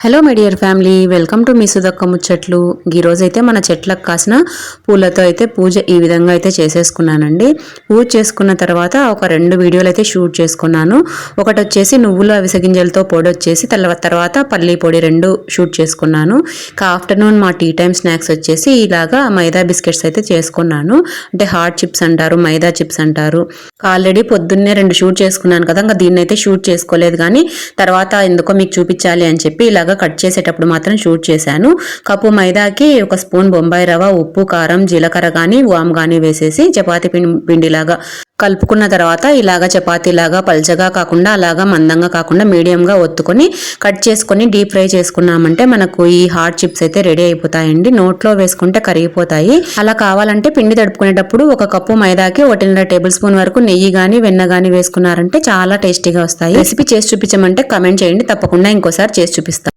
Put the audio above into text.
Hello my dear family welcome to మీ ముచ్చట్లు ఈ రోజైతే మన చెట్లకు కాసిన పూలతో అయితే పూజ ఈ విధంగా అయితే చేసేసుకున్నానండి. పూజ చేసుకున్న తర్వాత ఒక రెండు వీడియోలు అయితే షూట్ చేసుకున్నాను. ఒకటి వచ్చేసి నువ్వులు అవిసగింజలతో పొడి వచ్చేసి తర్వాత పల్లీ పొడి రెండు షూట్ చేసుకున్నాను. ఇంకా ఆఫ్టర్నూన్ మా టీ టైం స్నాక్స్ వచ్చేసి ఇలాగా మైదా బిస్కెట్స్ అయితే చేసుకున్నాను. అంటే హార్ట్ చిప్స్ అంటారు మైదా చిప్స్ అంటారు. ఆల్రెడీ పొద్దున్నే రెండు షూట్ చేసుకున్నాను కదా ఇంకా దీన్ని అయితే షూట్ చేసుకోలేదు. కానీ తర్వాత ఎందుకో మీకు చూపించాలి అని చెప్పి ఇలాగ కట్ చేసేటప్పుడు మాత్రం షూట్ చేశాను. కప్పు మైదాకి ఒక స్పూన్ బొంబాయి రవ్వ ఉప్పు కారం జీలకర్ర కానీ వామ్ కానీ వేసేసి చపాతి పిండి పిండిలాగా కలుపుకున్న తర్వాత ఇలాగ చపాతీలాగా పల్చగా కాకుండా అలాగా మందంగా కాకుండా మీడియంగా ఒత్తుకొని కట్ చేసుకొని డీప్ ఫ్రై చేసుకున్నామంటే మనకు ఈ హాట్ చిప్స్ అయితే రెడీ అయిపోతాయండి. నోట్లో వేసుకుంటే కరిగిపోతాయి. అలా కావాలంటే పిండి తడుపుకునేటప్పుడు ఒక కప్పు మైదాకి ఒకటిన్నర టేబుల్ స్పూన్ వరకు నెయ్యి కానీ వెన్న కానీ వేసుకున్నారంటే చాలా టేస్టీగా వస్తాయి. రెసిపీ చేసి చూపించమంటే కమెంట్ చేయండి. తప్పకుండా ఇంకోసారి చేసి చూపిస్తాను